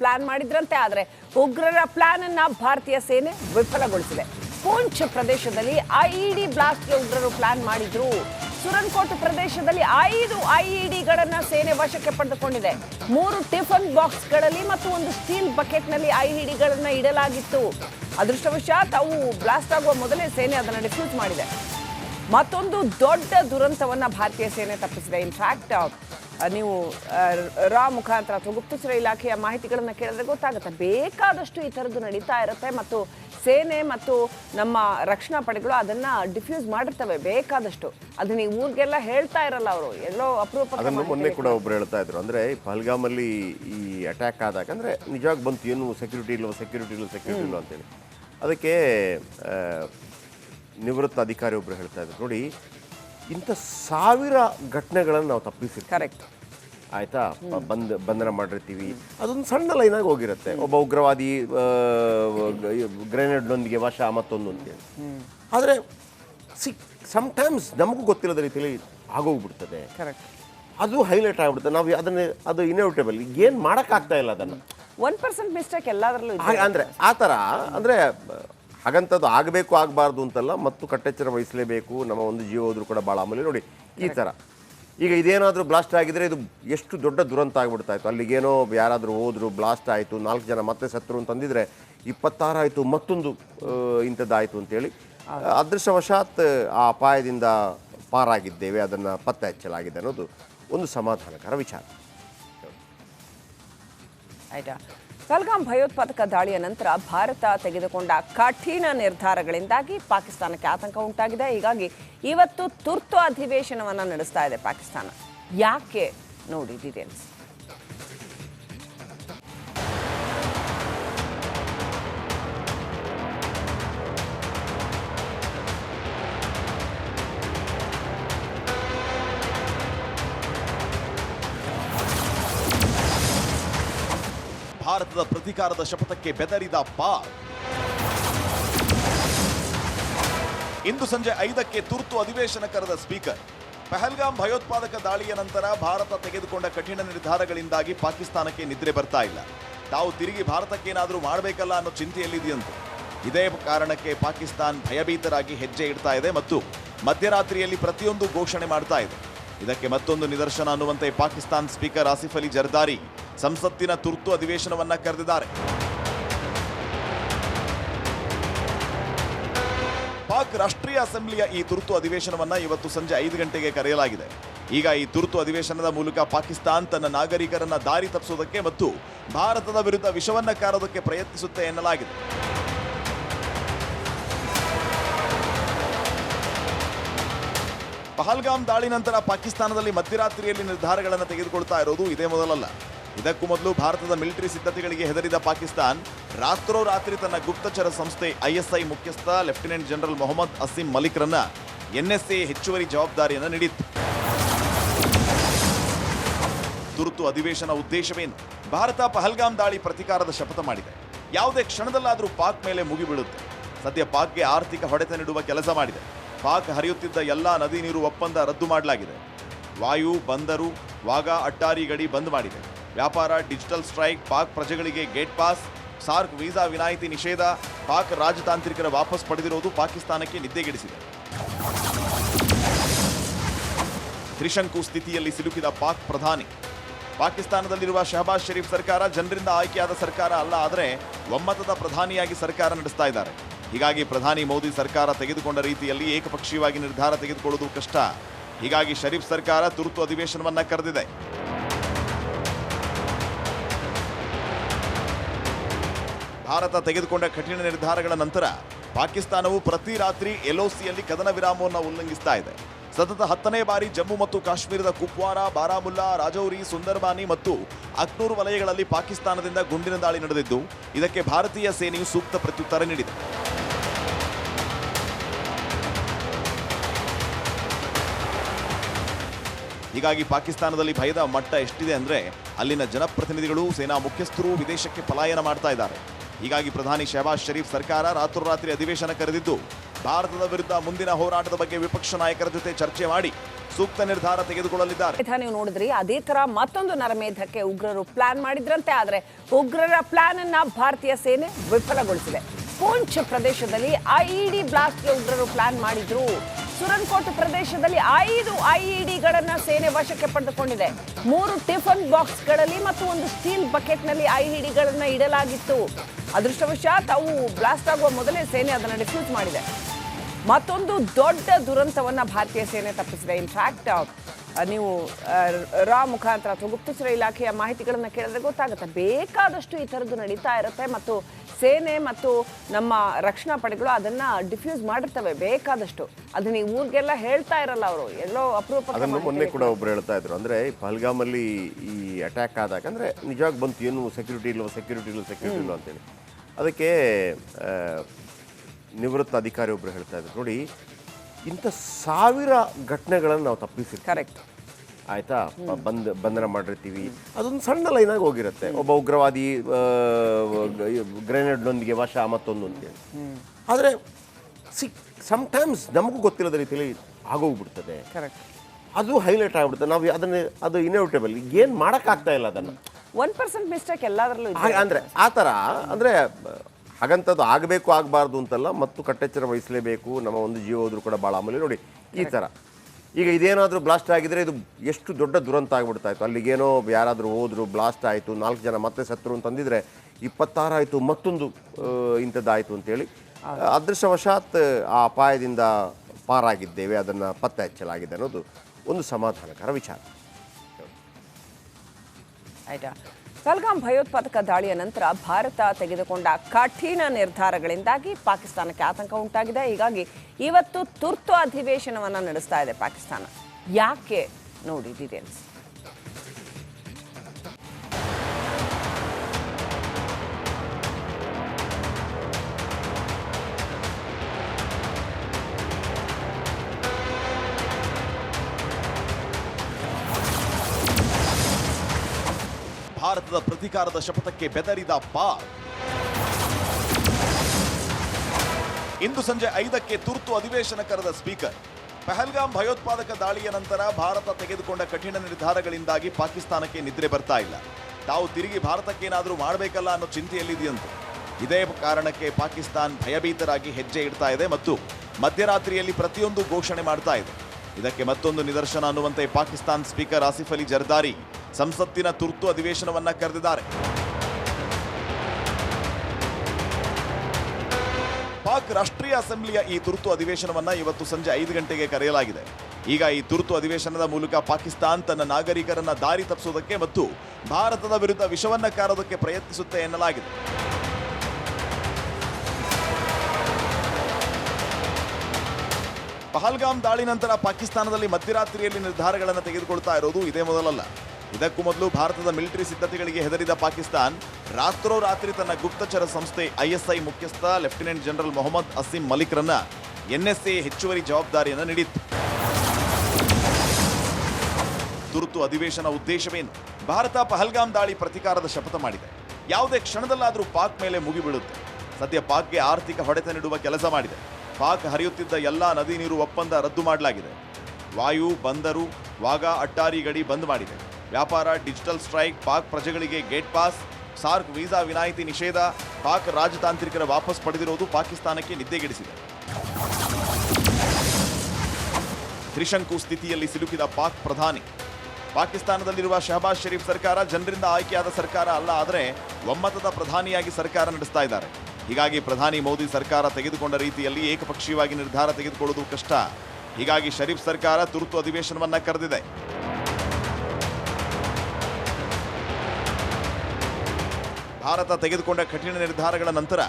Plan ಮಾಡಿದ್ರಂತೆ, ಆದರೆ ಉಗ್ರರ ಪ್ಲಾನ್ ಅನ್ನ ಭಾರತೀಯ ಸೇನೆ ವಿಫಲಗೊಳಿಸಿದೆ. ಪೂಂಚ್ ಪ್ರದೇಶದಲ್ಲಿ ಐಇಡಿ ಬ್ಲಾಸ್ಟ್ಗೆ ಉಗ್ರರು ಪ್ಲಾನ್ ಮಾಡಿದ್ರು. ಸುರನ್ಕೋಟ್ ಪ್ರದೇಶದಲ್ಲಿ ಐದು ಐಇಡಿಗಳನ್ನ ಸೇನೆ ವಶಕ್ಕೆ ಪಡೆದುಕೊಂಡಿದೆ. ಮೂರು ಟಿಫನ್ ಬಾಕ್ಸ್ಗಳಲ್ಲಿ ಮತ್ತು ಒಂದು ಸ್ಟೀಲ್ ಬಕೆಟ್ನಲ್ಲಿ ಐಇಡಿಗಳನ್ನ ಇಡಲಾಗಿತ್ತು. ಅದೃಷ್ಟವಶಾತ್ ಅವು ಬ್ಲಾಸ್ಟ್ ಆಗುವ ಮೊದಲೇ ಸೇನೆ ಅದನ್ನು ಡಿಫ್ಯೂಸ್ ಮಾಡಿದೆ. ಮತ್ತೊಂದು ದೊಡ್ಡ ದುರಂತವನ್ನ ಭಾರತೀಯ ಸೇನೆ ತಪ್ಪಿಸಿದೆ. ಇನ್ಫ್ಯಾಕ್ಟ್ ನೀವು ರಾ ಮುಖಾಂತರ ಅಥವಾ ಗುಪ್ತಚರ ಇಲಾಖೆಯ ಮಾಹಿತಿಗಳನ್ನು ಕೇಳಿದ್ರೆ ಗೊತ್ತಾಗುತ್ತೆ. ಬೇಕಾದಷ್ಟು ಈ ಥರದ್ದು ನಡೀತಾ ಇರುತ್ತೆ ಮತ್ತು ಸೇನೆ ಮತ್ತು ನಮ್ಮ ರಕ್ಷಣಾ ಪಡೆಗಳು ಅದನ್ನು ಡಿಫ್ಯೂಸ್ ಮಾಡಿರ್ತವೆ ಬೇಕಾದಷ್ಟು. ಅದನ್ನ ಈ ಊರಿಗೆಲ್ಲ ಹೇಳ್ತಾ ಇರಲ್ಲ ಅವರು. ಎಲ್ಲೋ ಅಪರೂಪ ಅದನ್ನು ಮೊನ್ನೆ ಕೂಡ ಒಬ್ರು ಹೇಳ್ತಾ ಇದ್ರು. ಅಂದರೆ ಪಹಲ್ಗಾಮಲ್ಲಿ ಈ ಅಟ್ಯಾಕ್ ಆದಾಗ ಅಂದರೆ ನಿಜವಾಗಿ ಬಂತು ಏನು ಸೆಕ್ಯೂರಿಟಿ ಇಲ್ವೋ ಸೆಕ್ಯೂರಿಟಿ ಇಲ್ಲ ಸೆಕ್ಯೂರಿಟಿ ಇಲ್ಲ ಅಂತೇಳಿ. ಅದಕ್ಕೆ ನಿವೃತ್ತ ಅಧಿಕಾರಿ ಒಬ್ರು ಹೇಳ್ತಾ ಇದ್ರು. ನೋಡಿ ಇಂಥ ಸಾವಿರ ಘಟನೆಗಳನ್ನು ನಾವು ತಪ್ಪಿಸಿ ಕರೆಕ್ಟ್ ಆಯ್ತಾ? ಬಂದ್ ಬಂಧನ ಮಾಡಿರ್ತೀವಿ. ಅದೊಂದು ಸಣ್ಣ ಲೈನಾಗಿ ಹೋಗಿರುತ್ತೆ. ಒಬ್ಬ ಉಗ್ರವಾದಿ ಗ್ರೆನೇಡ್ನೊಂದಿಗೆ ವಶ ಮತ್ತೊಂದು ಅಂತೇಳಿ ಆದರೆ ಸಿ ಸಮಟೈಮ್ಸ್ ನಮಗೂ ಗೊತ್ತಿಲ್ಲದ ರೀತಿಯಲ್ಲಿ ಆಗೋಗ್ಬಿಡ್ತದೆ. ಕರೆಕ್ಟ್ ಅದು ಹೈಲೈಟ್ ಆಗ್ಬಿಡುತ್ತೆ. ನಾವು ಅದನ್ನ ಅದು ಇನ್ಎವಿಟೇಬಲ್ ಏನು ಮಾಡೋಕ್ಕಾಗ್ತಾ ಇಲ್ಲ ಅದನ್ನು. ಒನ್ ಪರ್ಸೆಂಟ್ ಮಿಸ್ಟೇಕ್ ಎಲ್ಲದರಲ್ಲೂ ಅಂದರೆ ಆ ಥರ ಅಂದರೆ ಹಾಗಂಥದ್ದು ಆಗಬೇಕು ಆಗಬಾರ್ದು ಅಂತಲ್ಲ ಮತ್ತು ಕಟ್ಟೆಚ್ಚರ ವಹಿಸಲೇಬೇಕು ನಮ್ಮ ಒಂದು ಜೀವ ಹೋದರೂ ಕೂಡ ಭಾಳ ಆಮೇಲೆ ನೋಡಿ ಈ ಥರ ಈಗ ಇದೇನಾದರೂ ಬ್ಲಾಸ್ಟ್ ಆಗಿದ್ರೆ ಇದು ಎಷ್ಟು ದೊಡ್ಡ ದುರಂತ ಆಗಿಬಿಡ್ತಾ ಇತ್ತು. ಅಲ್ಲಿಗೇನೋ ಯಾರಾದರೂ ಹೋದ್ರು ಬ್ಲಾಸ್ಟ್ ಆಯಿತು ನಾಲ್ಕು ಜನ ಮತ್ತೆ ಸತ್ರು ಅಂತಂದಿದ್ರೆ ಇಪ್ಪತ್ತಾರು ಆಯಿತು ಮತ್ತೊಂದು ಇಂಥದ್ದಾಯಿತು ಅಂತೇಳಿ ಅದೃಷ್ಟವಶಾತ್ ಆ ಅಪಾಯದಿಂದ ಪಾರಾಗಿದ್ದೇವೆ ಅದನ್ನು ಪತ್ತೆ ಹಚ್ಚಲಾಗಿದೆ ಅನ್ನೋದು ಒಂದು ಸಮಾಧಾನಕರ ವಿಚಾರ. ಆಯ್ತಾ? ಪಹಲ್ಗಾಮ್ ಭಯೋತ್ಪಾದಕ ದಾಳಿಯ ನಂತರ ಭಾರತ ತೆಗೆದುಕೊಂಡ ಕಠಿಣ ನಿರ್ಧಾರಗಳಿಂದಾಗಿ ಪಾಕಿಸ್ತಾನಕ್ಕೆ ಆತಂಕ ಉಂಟಾಗಿದೆ. ಹೀಗಾಗಿ ಇವತ್ತು ತುರ್ತು ಅಧಿವೇಶನವನ್ನು ನಡೆಸ್ತಾ ಇದೆ ಪಾಕಿಸ್ತಾನ. ಯಾಕೆ ನೋಡಿದ್ದೀರಿ ಡೀಟೇಲ್ಸ್ ಭಾರತದ ಪ್ರತೀಕಾರದ ಶಪಥಕ್ಕೆ ಬೆದರಿದ ಪಾಕ್. ಇಂದು ಸಂಜೆ ಐದಕ್ಕೆ ತುರ್ತು ಅಧಿವೇಶನ ಕರೆದ ಸ್ಪೀಕರ್ ಪಹಲ್ಗಾಮ್ ಭಯೋತ್ಪಾದಕ ದಾಳಿಯ ನಂತರ ಭಾರತ ತೆಗೆದುಕೊಂಡ ಕಠಿಣ ನಿರ್ಧಾರಗಳಿಂದಾಗಿ ಪಾಕಿಸ್ತಾನಕ್ಕೆ ನಿದ್ರೆ ಬರ್ತಾ ಇಲ್ಲ. ತಾವು ತಿರುಗಿ ಭಾರತಕ್ಕೇನಾದರೂ ಮಾಡಬೇಕಲ್ಲ ಅನ್ನೋ ಚಿಂತೆಯಲ್ಲಿದೆಯಂತೆ. ಇದೇ ಕಾರಣಕ್ಕೆ ಪಾಕಿಸ್ತಾನ್ ಭಯಭೀತರಾಗಿ ಹೆಜ್ಜೆ ಇಡ್ತಾ ಇದೆ ಮತ್ತು ಮಧ್ಯರಾತ್ರಿಯಲ್ಲಿ ಪ್ರತಿಯೊಂದು ಘೋಷಣೆ ಮಾಡ್ತಾ ಇದೆ. ಇದಕ್ಕೆ ಮತ್ತೊಂದು ನಿದರ್ಶನ ಅನ್ನುವಂತೆ ಪಾಕಿಸ್ತಾನ್ ಸ್ಪೀಕರ್ ಆಸಿಫ್ ಅಲಿ ಜರ್ದಾರಿ ಸಂಸತ್ತಿನ ತುರ್ತು ಅಧಿವೇಶನವನ್ನ ಕರೆದಿದ್ದಾರೆ. ಪಾಕ್ ರಾಷ್ಟ್ರೀಯ ಅಸೆಂಬ್ಲಿಯ ಈ ತುರ್ತು ಅಧಿವೇಶನವನ್ನ ಇವತ್ತು ಸಂಜೆ ಐದು ಗಂಟೆಗೆ ಕರೆಯಲಾಗಿದೆ. ಈಗ ಈ ತುರ್ತು ಅಧಿವೇಶನದ ಮೂಲಕ ಪಾಕಿಸ್ತಾನ್ ತನ್ನ ನಾಗರಿಕರನ್ನ ದಾರಿ ತಪ್ಪಿಸೋದಕ್ಕೆ ಮತ್ತು ಭಾರತದ ವಿರುದ್ಧ ವಿಷವನ್ನ ಕಾರೋದಕ್ಕೆ ಪ್ರಯತ್ನಿಸುತ್ತೆ ಎನ್ನಲಾಗಿದೆ. ಪಹಲ್ಗಾಮ್ ದಾಳಿ ನಂತರ ಪಾಕಿಸ್ತಾನದಲ್ಲಿ ಮಧ್ಯರಾತ್ರಿಯಲ್ಲಿ ನಿರ್ಧಾರಗಳನ್ನು ತೆಗೆದುಕೊಳ್ತಾ ಇರೋದು ಇದೇ ಮೊದಲಲ್ಲ. ಇದಕ್ಕೂ ಮೊದಲು ಭಾರತದ ಮಿಲಿಟರಿ ಸಿದ್ಧತೆಗಳಿಗೆ ಹೆದರಿದ ಪಾಕಿಸ್ತಾನ್ ರಾತ್ರೋರಾತ್ರಿ ತನ್ನ ಗುಪ್ತಚರ ಸಂಸ್ಥೆ ಐಎಸ್ಐ ಮುಖ್ಯಸ್ಥ ಲೆಫ್ಟಿನೆಂಟ್ ಜನರಲ್ ಮೊಹಮ್ಮದ್ ಅಸೀಂ ಮಲಿಕ್ರನ್ನ ಎನ್ಎಸ್ಎ ಹೆಚ್ಚುವರಿ ಜವಾಬ್ದಾರಿಯನ್ನು ನೀಡಿತ್ತು. ತುರ್ತು ಅಧಿವೇಶನ ಉದ್ದೇಶವೇನು? ಭಾರತ ಪಹಲ್ಗಾಮ್ ದಾಳಿ ಪ್ರತಿಕಾರದ ಶಪಥ ಮಾಡಿದೆ. ಯಾವುದೇ ಕ್ಷಣದಲ್ಲಾದರೂ ಪಾಕ್ ಮೇಲೆ ಮುಗಿಬೀಳುತ್ತೆ ಸದ್ಯ ಪಾಕ್ಗೆ ಆರ್ಥಿಕ ಹೊಡೆತ ನೀಡುವ ಕೆಲಸ ಮಾಡಿದೆ. ಪಾಕ್ ಹರಿಯುತ್ತಿದ್ದ ಎಲ್ಲಾ ನದಿ ನೀರು ಒಪ್ಪಂದ ರದ್ದು ಮಾಡಲಾಗಿದೆ. ವಾಯು, ಬಂದರು ವಾಗಾ ಅಟ್ಟಾರಿ ಗಡಿ ಬಂದ್ ಮಾಡಿದೆ. ವ್ಯಾಪಾರ, ಡಿಜಿಟಲ್ ಸ್ಟ್ರೈಕ್, ಪಾಕ್ ಪ್ರಜೆಗಳಿಗೆ ಗೇಟ್ ಪಾಸ್, ಸಾರ್ಕ್ ವೀಸಾ ವಿನಾಯಿತಿ ನಿಷೇಧ, ಪಾಕ್ ರಾಜತಾಂತ್ರಿಕರ ವಾಪಸ್ ಪಡೆದಿರುವುದು ಪಾಕಿಸ್ತಾನಕ್ಕೆ ನಿದ್ದೆಗೆಡಿಸಿದೆ. ತ್ರಿಶಂಕು ಸ್ಥಿತಿಯಲ್ಲಿ ಸಿಲುಕಿದ ಪಾಕ್ ಪ್ರಧಾನಿ. ಪಾಕಿಸ್ತಾನದಲ್ಲಿರುವ ಶಹಬಾಜ್ ಶರೀಫ್ ಸರ್ಕಾರ ಜನರಿಂದ ಆಯ್ಕೆಯಾದ ಸರ್ಕಾರ ಅಲ್ಲ, ಆದರೆ ಒಮ್ಮತದ ಪ್ರಧಾನಿಯಾಗಿ ಸರ್ಕಾರ ನಡೆಸ್ತಾ ಇದ್ದಾರೆ. ಹೀಗಾಗಿ ಪ್ರಧಾನಿ ಮೋದಿ ಸರ್ಕಾರ ತೆಗೆದುಕೊಂಡ ರೀತಿಯಲ್ಲಿ ಏಕಪಕ್ಷೀಯವಾಗಿ ನಿರ್ಧಾರ ತೆಗೆದುಕೊಳ್ಳುವುದು ಕಷ್ಟ. ಹೀಗಾಗಿ ಶರೀಫ್ ಸರ್ಕಾರ ತುರ್ತು ಅಧಿವೇಶನವನ್ನ ಕರೆದಿದೆ. ಭಾರತ ತೆಗೆದುಕೊಂಡ ಕಠಿಣ ನಿರ್ಧಾರಗಳ ನಂತರ ಪಾಕಿಸ್ತಾನವು ಪ್ರತಿ ರಾತ್ರಿ ಎಲ್ಒಸಿಯಲ್ಲಿ ಕದನ ವಿರಾಮವನ್ನು ಉಲ್ಲಂಘಿಸ್ತಾ ಇದೆ. ಸತತ ಹತ್ತನೇ ಬಾರಿ ಜಮ್ಮು ಮತ್ತು ಕಾಶ್ಮೀರದ ಕುಪ್ವಾರ, ಬಾರಾಮುಲ್ಲಾ, ರಾಜೌರಿ, ಸುಂದರ್ಬಾನಿ ಮತ್ತು ಅಕ್ನೂರು ವಲಯಗಳಲ್ಲಿ ಪಾಕಿಸ್ತಾನದಿಂದ ಗುಂಡಿನ ದಾಳಿ ನಡೆದಿದ್ದು, ಇದಕ್ಕೆ ಭಾರತೀಯ ಸೇನೆಯು ಸೂಕ್ತ ಪ್ರತ್ಯುತ್ತರ ನೀಡಿದೆ. ಹೀಗಾಗಿ ಪಾಕಿಸ್ತಾನದಲ್ಲಿ ಭಯದ ಮಟ್ಟ ಎಷ್ಟಿದೆ ಅಂದರೆ, ಅಲ್ಲಿನ ಜನಪ್ರತಿನಿಧಿಗಳು, ಸೇನಾ ಮುಖ್ಯಸ್ಥರು ವಿದೇಶಕ್ಕೆ ಪಲಾಯನ ಮಾಡ್ತಾ ಇದ್ದಾರೆ. ಹೀಗಾಗಿ ಪ್ರಧಾನಿ ಶಹಬಾಜ್ ಶರೀಫ್ ಸರ್ಕಾರ ರಾತ್ರೋರಾತ್ರಿ ಅಧಿವೇಶನ ಕರೆದಿದ್ದು, ಭಾರತದ ವಿರುದ್ಧ ಮುಂದಿನ ಹೋರಾಟದ ಬಗ್ಗೆ ವಿಪಕ್ಷ ನಾಯಕರ ಜೊತೆ ಚರ್ಚೆ ಮಾಡಿ ಸೂಕ್ತ ನಿರ್ಧಾರ ತೆಗೆದುಕೊಳ್ಳಲಿದ್ದಾರೆ. ನೀವು ನೋಡಿದ್ರಿ, ಅದೇ ತರ ಮತ್ತೊಂದು ನರಮೇಧಕ್ಕೆ ಉಗ್ರರು ಪ್ಲಾನ್ ಮಾಡಿದ್ರಂತೆ. ಆದರೆ ಉಗ್ರರ ಪ್ಲಾನ್ ಅನ್ನ ಭಾರತೀಯ ಸೇನೆ ವಿಫಲಗೊಳಿಸಿದೆ. ಪೂಂಚ್ ಪ್ರದೇಶದಲ್ಲಿ ಐಇಡಿ ಬ್ಲಾಸ್ಟ್ಗೆ ಉಗ್ರರು ಪ್ಲಾನ್ ಮಾಡಿದ್ರು. ಸುರನ್ಕೋಟ್ ಪ್ರದೇಶದಲ್ಲಿ ಐದು ಐಇಡಿಗಳನ್ನ ಸೇನೆ ವಶಕ್ಕೆ ಪಡೆದುಕೊಂಡಿದೆ. ಮೂರು ಟಿಫನ್ ಬಾಕ್ಸ್ಗಳಲ್ಲಿ ಮತ್ತು ಒಂದು ಸ್ಟೀಲ್ ಬಕೆಟ್ನಲ್ಲಿ ಐಇಡಿಗಳನ್ನ ಇಡಲಾಗಿತ್ತು. ಅದೃಷ್ಟವಶಾತ್ ಅವು ಬ್ಲಾಸ್ಟ್ ಆಗುವ ಮೊದಲೇ ಸೇನೆ ಅದನ್ನು ಡಿಫ್ಯೂಸ್ ಮಾಡಿದೆ. ಮತ್ತೊಂದು ದೊಡ್ಡ ದುರಂತವನ್ನು ಭಾರತೀಯ ಸೇನೆ ತಪ್ಪಿಸಿದೆ. ಇನ್ಫ್ಯಾಕ್ಟ್ ನೀವು ರಾ ಮುಖಾಂತರ ಅಥವಾ ಗುಪ್ತಚರ ಇಲಾಖೆಯ ಮಾಹಿತಿಗಳನ್ನು ಕೇಳಿದ್ರೆ ಗೊತ್ತಾಗುತ್ತೆ. ಬೇಕಾದಷ್ಟು ಈ ಥರದ್ದು ನಡೀತಾ ಇರುತ್ತೆ ಮತ್ತು ಸೇನೆ ಮತ್ತು ನಮ್ಮ ರಕ್ಷಣಾ ಪಡೆಗಳು ಅದನ್ನು ಡಿಫ್ಯೂಸ್ ಮಾಡಿರ್ತವೆ ಬೇಕಾದಷ್ಟು. ಅದನ್ನ ಈ ಊರಿಗೆಲ್ಲ ಹೇಳ್ತಾ ಇರಲ್ಲ ಅವರು. ಎಲ್ಲೋ ಅಪರೂಪ ಮೊನ್ನೆ ಕೂಡ ಒಬ್ರು ಹೇಳ್ತಾ ಇದ್ರು. ಅಂದ್ರೆ ಪಹಲ್ಗಾಮಲ್ಲಿ ಈ ಅಟ್ಯಾಕ್ ಆದಾಗ ಅಂದ್ರೆ ನಿಜವಾಗಿ ಬಂತು ಏನು ಸೆಕ್ಯೂರಿಟಿ ಇಲ್ಲ ಸೆಕ್ಯೂರಿಟಿ ಇಲ್ಲ ಸೆಕ್ಯೂರಿಟಿ ಇಲ್ಲ ಅಂತೇಳಿ. ಅದಕ್ಕೆ ನಿವೃತ್ತ ಅಧಿಕಾರಿ ಒಬ್ರು ಹೇಳ್ತಾ ಇದ್ರು. ನೋಡಿ ಇಂಥ ಸಾವಿರ ಘಟನೆಗಳನ್ನು ನಾವು ತಪ್ಪಿಸಿರ್ತೀವಿ. ಕರೆಕ್ಟ್ ಆಯ್ತಾ? ಬಂದ್ ಬಂಧನ ಮಾಡಿರ್ತೀವಿ. ಅದೊಂದು ಸಣ್ಣ ಲೈನಾಗಿ ಹೋಗಿರುತ್ತೆ. ಒಬ್ಬ ಉಗ್ರವಾದಿ ಗ್ರೆನೇಡ್ನೊಂದಿಗೆ ವಶ ಮತ್ತೊಂದು ಅಂತೇಳಿ ಆದರೆ ಸಿ ಸಮ್ಟೈಮ್ಸ್ ನಮಗೂ ಗೊತ್ತಿರೋದ ರೀತಿಯಲ್ಲಿ ಆಗೋಗ್ಬಿಡ್ತದೆ. ಕರೆಕ್ಟ್ ಅದು ಹೈಲೈಟ್ ಆಗ್ಬಿಡುತ್ತೆ ನಾವು ಅದನ್ನ ಅದು ಇನ್ಎವಿಟೇಬಲ್ ಏನು ಮಾಡೋಕ್ಕಾಗ್ತಾ ಇಲ್ಲ ಅದನ್ನು. ಒನ್ ಪರ್ಸೆಂಟ್ ಮಿಸ್ಟೇಕ್ ಎಲ್ಲದರಲ್ಲೂ ಅಂದರೆ ಆ ಥರ ಅಂದರೆ ಹಾಗಂಥದ್ದು ಆಗಬೇಕು ಆಗಬಾರ್ದು ಅಂತಲ್ಲ ಮತ್ತು ಕಟ್ಟೆಚ್ಚರ ವಹಿಸಲೇಬೇಕು ನಮ್ಮ ಒಂದು ಜೀವ ಹೋದ್ರೂ ಕೂಡ ಭಾಳ ಅಮೂಲ್ಯ. ನೋಡಿ ಈ ಥರ ಈಗ ಇದೇನಾದರೂ ಬ್ಲಾಸ್ಟ್ ಆಗಿದ್ರೆ ಇದು ಎಷ್ಟು ದೊಡ್ಡ ದುರಂತ ಆಗಿಬಿಡ್ತಾ ಇತ್ತು ಅಲ್ಲಿಗೇನೋ ಯಾರಾದರೂ ಹೋದ್ರು ಬ್ಲಾಸ್ಟ್ ಆಯಿತು ನಾಲ್ಕು ಜನ ಮತ್ತೆ ಸತ್ರು ಅಂತಂದಿದ್ರೆ ಇಪ್ಪತ್ತಾರು ಆಯಿತು ಮತ್ತೊಂದು ಇಂಥದ್ದಾಯಿತು ಅಂತೇಳಿ. ಅದೃಷ್ಟವಶಾತ್ ಆ ಅಪಾಯದಿಂದ ಪಾರಾಗಿದ್ದೇವೆ ಅದನ್ನು ಪತ್ತೆ ಹಚ್ಚಲಾಗಿದೆ ಅನ್ನೋದು ಒಂದು ಸಮಾಧಾನಕರ ವಿಚಾರ. ಆಯ್ತಾ? ಪಹಲ್ಗಾಮ್ ಭಯೋತ್ಪಾದಕ ದಾಳಿಯ ನಂತರ ಭಾರತ ತೆಗೆದುಕೊಂಡ ಕಠಿಣ ನಿರ್ಧಾರಗಳಿಂದಾಗಿ ಪಾಕಿಸ್ತಾನಕ್ಕೆ ಆತಂಕ ಉಂಟಾಗಿದೆ. ಹೀಗಾಗಿ ಇವತ್ತು ತುರ್ತು ಅಧಿವೇಶನವನ್ನು ನಡೆಸ್ತಾ ಇದೆ ಪಾಕಿಸ್ತಾನ. ಯಾಕೆ ನೋಡಿ ಡೀಟೇಲ್ಸ್ ಭಾರತದ ಪ್ರತೀಕಾರದ ಶಪಥಕ್ಕೆ ಬೆದರಿದ ಪಾಕ್. ಇಂದು ಸಂಜೆ ಐದಕ್ಕೆ ತುರ್ತು ಅಧಿವೇಶನ ಕರೆದ ಸ್ಪೀಕರ್, ಪಹಲ್ಗಾಮ್ ಭಯೋತ್ಪಾದಕ ದಾಳಿಯ ನಂತರ ಭಾರತ ತೆಗೆದುಕೊಂಡ ಕಠಿಣ ನಿರ್ಧಾರಗಳಿಂದಾಗಿ ಪಾಕಿಸ್ತಾನಕ್ಕೆ ನಿದ್ರೆ ಬರ್ತಾ ಇಲ್ಲ. ತಾವು ತಿರುಗಿ ಭಾರತಕ್ಕೇನಾದರೂ ಮಾಡಬೇಕಲ್ಲ ಅನ್ನೋ ಚಿಂತೆಯಲ್ಲಿದೆಯಂತೆ. ಇದೇ ಕಾರಣಕ್ಕೆ ಪಾಕಿಸ್ತಾನ್ ಭಯಭೀತರಾಗಿ ಹೆಜ್ಜೆ ಇಡ್ತಾ ಇದೆ ಮತ್ತು ಮಧ್ಯರಾತ್ರಿಯಲ್ಲಿ ಪ್ರತಿಯೊಂದು ಘೋಷಣೆ ಮಾಡ್ತಾ ಇದೆ. ಇದಕ್ಕೆ ಮತ್ತೊಂದು ನಿದರ್ಶನ ಅನ್ನುವಂತೆ ಪಾಕಿಸ್ತಾನ್ ಸ್ಪೀಕರ್ ಆಸಿಫ್ ಅಲಿ ಜರ್ದಾರಿ ಸಂಸತ್ತಿನ ತುರ್ತು ಅಧಿವೇಶನವನ್ನ ಕರೆದಿದ್ದಾರೆ. ಪಾಕ್ ರಾಷ್ಟ್ರೀಯ ಅಸೆಂಬ್ಲಿಯ ಈ ತುರ್ತು ಅಧಿವೇಶನವನ್ನ ಇವತ್ತು ಸಂಜೆ ಐದು ಗಂಟೆಗೆ ಕರೆಯಲಾಗಿದೆ. ಈಗ ಈ ತುರ್ತು ಅಧಿವೇಶನದ ಮೂಲಕ ಪಾಕಿಸ್ತಾನ್ ತನ್ನ ನಾಗರಿಕರನ್ನ ದಾರಿ ತಪ್ಪಿಸೋದಕ್ಕೆ ಮತ್ತು ಭಾರತದ ವಿರುದ್ಧ ವಿಷವನ್ನ ಕಾರೋದಕ್ಕೆ ಪ್ರಯತ್ನಿಸುತ್ತೆ ಎನ್ನಲಾಗಿದೆ. ಪಹಲ್ಗಾಮ್ ದಾಳಿ ನಂತರ ಪಾಕಿಸ್ತಾನದಲ್ಲಿ ಮಧ್ಯರಾತ್ರಿಯಲ್ಲಿ ನಿರ್ಧಾರಗಳನ್ನು ತೆಗೆದುಕೊಳ್ತಾ ಇರೋದು ಇದೇ ಮೊದಲಲ್ಲ. ಇದಕ್ಕೂ ಮೊದಲು ಭಾರತದ ಮಿಲಿಟರಿ ಸಿದ್ಧತೆಗಳಿಗೆ ಹೆದರಿದ ಪಾಕಿಸ್ತಾನ್ ರಾತ್ರೋರಾತ್ರಿ ತನ್ನ ಗುಪ್ತಚರ ಸಂಸ್ಥೆ ಐಎಸ್ಐ ಮುಖ್ಯಸ್ಥ ಲೆಫ್ಟಿನೆಂಟ್ ಜನರಲ್ ಮೊಹಮ್ಮದ್ ಅಸೀಂ ಮಲಿಕ್ರನ್ನ ಎನ್ಎಸ್ಎ ಹೆಚ್ಚುವರಿ ಜವಾಬ್ದಾರಿಯನ್ನು ನೀಡಿತ್ತು. ತುರ್ತು ಅಧಿವೇಶನ ಉದ್ದೇಶವೇನು? ಭಾರತ ಪಹಲ್ಗಾಮ್ ದಾಳಿ ಪ್ರತಿಕಾರದ ಶಪಥ ಮಾಡಿದೆ. ಯಾವುದೇ ಕ್ಷಣದಲ್ಲಾದರೂ ಪಾಕ್ ಮೇಲೆ ಮುಗಿಬೀಳುತ್ತೆ. ಸದ್ಯ ಪಾಕ್ಗೆ ಆರ್ಥಿಕ ಹೊಡೆತ ನೀಡುವ ಕೆಲಸ ಮಾಡಿದೆ. ಪಾಕ್ ಹರಿಯುತ್ತಿದ್ದ ಎಲ್ಲಾ ನದಿ ನೀರು ಒಪ್ಪಂದ ರದ್ದು ಮಾಡಲಾಗಿದೆ. ವಾಯು, ಬಂದರು ವಾಗಾ ಅಟ್ಟಾರಿ ಗಡಿ ಬಂದ್ ಮಾಡಿದೆ. ವ್ಯಾಪಾರ, ಡಿಜಿಟಲ್ ಸ್ಟ್ರೈಕ್, ಪಾಕ್ ಪ್ರಜೆಗಳಿಗೆ ಗೇಟ್ ಪಾಸ್, ಸಾರ್ಕ್ ವೀಸಾ ವಿನಾಯಿತಿ ನಿಷೇಧ, ಪಾಕ್ ರಾಜತಾಂತ್ರಿಕರ ವಾಪಸ್ ಪಡೆದಿರುವುದು ಪಾಕಿಸ್ತಾನಕ್ಕೆ ನಿದ್ದೆಗೆಡಿಸಿದೆ. ತ್ರಿಶಂಕು ಸ್ಥಿತಿಯಲ್ಲಿ ಸಿಲುಕಿದ ಪಾಕ್ ಪ್ರಧಾನಿ. ಪಾಕಿಸ್ತಾನದಲ್ಲಿರುವ ಶಹಬಾಜ್ ಶರೀಫ್ ಸರ್ಕಾರ ಜನರಿಂದ ಆಯ್ಕೆಯಾದ ಸರ್ಕಾರ ಅಲ್ಲ ಆದರೆ ಒಮ್ಮತದ ಪ್ರಧಾನಿಯಾಗಿ ಸರ್ಕಾರ ನಡೆಸ್ತಾ ಇದ್ದಾರೆ. ಹೀಗಾಗಿ ಪ್ರಧಾನಿ ಮೋದಿ ಸರ್ಕಾರ ತೆಗೆದುಕೊಂಡ ರೀತಿಯಲ್ಲಿ ಏಕಪಕ್ಷೀಯವಾಗಿ ನಿರ್ಧಾರ ತೆಗೆದುಕೊಳ್ಳುವುದು ಕಷ್ಟ. ಹೀಗಾಗಿ ಶರೀಫ್ ಸರ್ಕಾರ ತುರ್ತು ಅಧಿವೇಶನವನ್ನ ಕರೆದಿದೆ. ಭಾರತ ತೆಗೆದುಕೊಂಡ ಕಠಿಣ ನಿರ್ಧಾರಗಳ ನಂತರ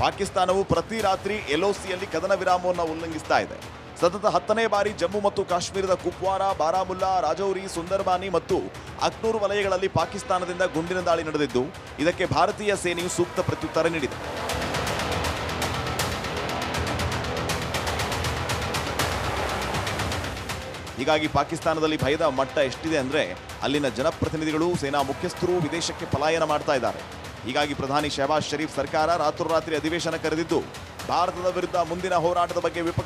ಪಾಕಿಸ್ತಾನವು ಪ್ರತಿ ರಾತ್ರಿ ಎಲ್ಒಸಿಯಲ್ಲಿ ಕದನ ವಿರಾಮವನ್ನು ಉಲ್ಲಂಘಿಸ್ತಾ ಇದೆ. ಸತತ ಹತ್ತನೇ ಬಾರಿ ಜಮ್ಮು ಮತ್ತು ಕಾಶ್ಮೀರದ ಕುಪ್ವಾರ, ಬಾರಾಮುಲ್ಲಾ, ರಾಜೌರಿ, ಸುಂದರ್ಬಾನಿ ಮತ್ತು ಅಕ್ನೂರ್ ವಲಯಗಳಲ್ಲಿ ಪಾಕಿಸ್ತಾನದಿಂದ ಗುಂಡಿನ ದಾಳಿ ನಡೆದಿದ್ದು, ಇದಕ್ಕೆ ಭಾರತೀಯ ಸೇನೆಯು ಸೂಕ್ತ ಪ್ರತ್ಯುತ್ತರ ನೀಡಿದೆ. ಹೀಗಾಗಿ ಪಾಕಿಸ್ತಾನದಲ್ಲಿ ಭಯದ ಮಟ್ಟ ಎಷ್ಟಿದೆ ಅಂದರೆ, ಅಲ್ಲಿನ ಜನಪ್ರತಿನಿಧಿಗಳು, ಸೇನಾ ಮುಖ್ಯಸ್ಥರು ವಿದೇಶಕ್ಕೆ ಪಲಾಯನ ಮಾಡ್ತಾ ಇದ್ದಾರೆ. ಹೀಗಾಗಿ ಪ್ರಧಾನಿ ಶಹಬಾಜ್ ಶರೀಫ್ ಸರ್ಕಾರ ರಾತ್ರೋರಾತ್ರಿ ಅಧಿವೇಶನ ಕರೆದಿದ್ದು ಭಾರತದ ವಿರುದ್ಧ ಮುಂದಿನ ಹೋರಾಟದ ಬಗ್ಗೆ ವಿಪಕ್ಷ